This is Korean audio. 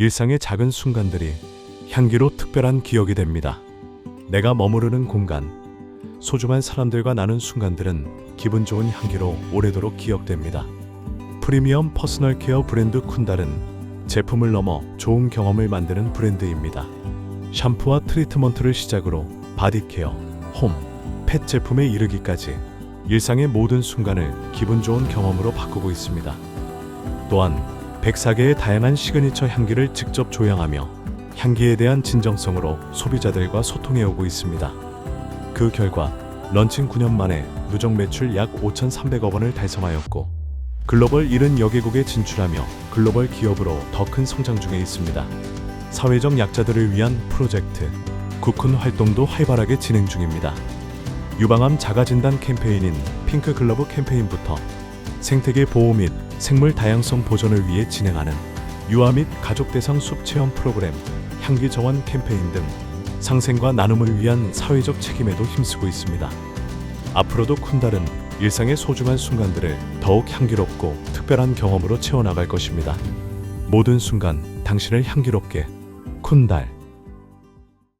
일상의 작은 순간들이 향기로 특별한 기억이 됩니다. 내가 머무르는 공간, 소중한 사람들과 나눈 순간들은 기분 좋은 향기로 오래도록 기억됩니다. 프리미엄 퍼스널 케어 브랜드 쿤달은 제품을 넘어 좋은 경험을 만드는 브랜드입니다. 샴푸와 트리트먼트를 시작으로 바디 케어, 홈, 펫 제품에 이르기까지 일상의 모든 순간을 기분 좋은 경험으로 바꾸고 있습니다. 또한 104개의 다양한 시그니처 향기를 직접 조향하며 향기에 대한 진정성으로 소비자들과 소통해 오고 있습니다. 그 결과 런칭 9년 만에 누적 매출 약 5,300억 원을 달성하였고 글로벌 70여 개국에 진출하며 글로벌 기업으로 더 큰 성장 중에 있습니다. 사회적 약자들을 위한 프로젝트 쿠쿤 활동도 활발하게 진행 중입니다. 유방암 자가진단 캠페인인 핑크 글러브 캠페인부터 생태계 보호 및 생물 다양성 보존을 위해 진행하는 유아 및 가족 대상 숲 체험 프로그램 향기 정원 캠페인 등 상생과 나눔을 위한 사회적 책임에도 힘쓰고 있습니다. 앞으로도 쿤달은 일상의 소중한 순간들을 더욱 향기롭고 특별한 경험으로 채워나갈 것입니다. 모든 순간 당신을 향기롭게 쿤달